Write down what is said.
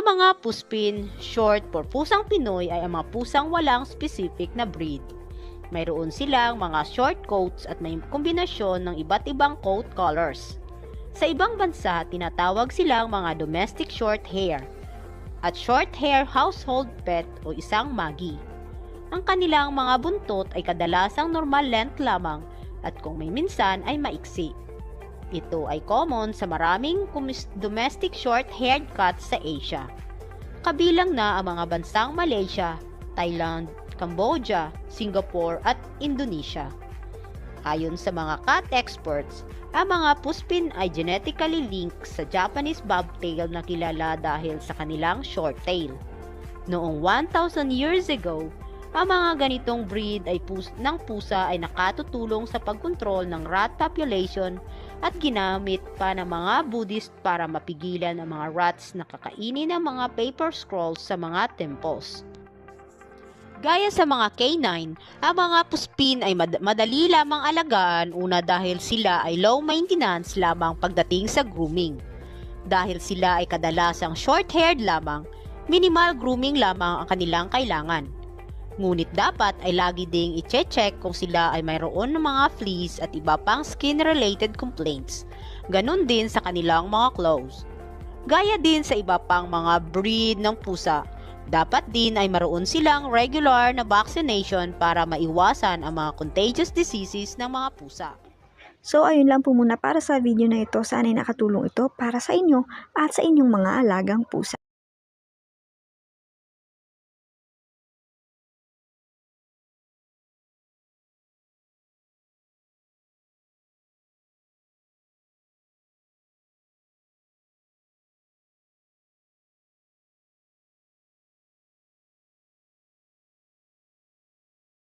Ang mga puspin, short for pusang Pinoy ay ang mga pusang walang specific na breed. Mayroon silang mga short coats at may kombinasyon ng iba't ibang coat colors. Sa ibang bansa, tinatawag silang mga domestic short hair at short hair household pet o isang magi. Ang kanilang mga buntot ay kadalasang normal length lamang at kung may minsan ay maiksi. Ito ay common sa maraming domestic short-haired cats sa Asia. Kabilang na ang mga bansang Malaysia, Thailand, Cambodia, Singapore at Indonesia. Ayon sa mga cat experts, ang mga puspin ay genetically linked sa Japanese bobtail na kilala dahil sa kanilang short tail. Noong 1,000 years ago, ang mga ganitong breed ay pus- ng pusa ay nakatutulong sa pagkontrol ng rat population at ginamit pa ng mga Buddhist para mapigilan ang mga rats na kakainin ng mga paper scrolls sa mga temples. Gaya sa mga canine, ang mga puspin ay mad- madali lamang alagaan una dahil sila ay low maintenance lamang pagdating sa grooming. Dahil sila ay kadalasang short-haired lamang, minimal grooming lamang ang kanilang kailangan. Ngunit dapat ay lagi ding i-check kung sila ay mayroon ng mga fleas at iba pang skin-related complaints. Ganon din sa kanilang mga claws. Gaya din sa iba pang mga breed ng pusa, dapat din ay maroon silang regular na vaccination para maiwasan ang mga contagious diseases ng mga pusa. So ayun lang po muna para sa video na ito. Sana'y nakatulong ito para sa inyo at sa inyong mga alagang pusa.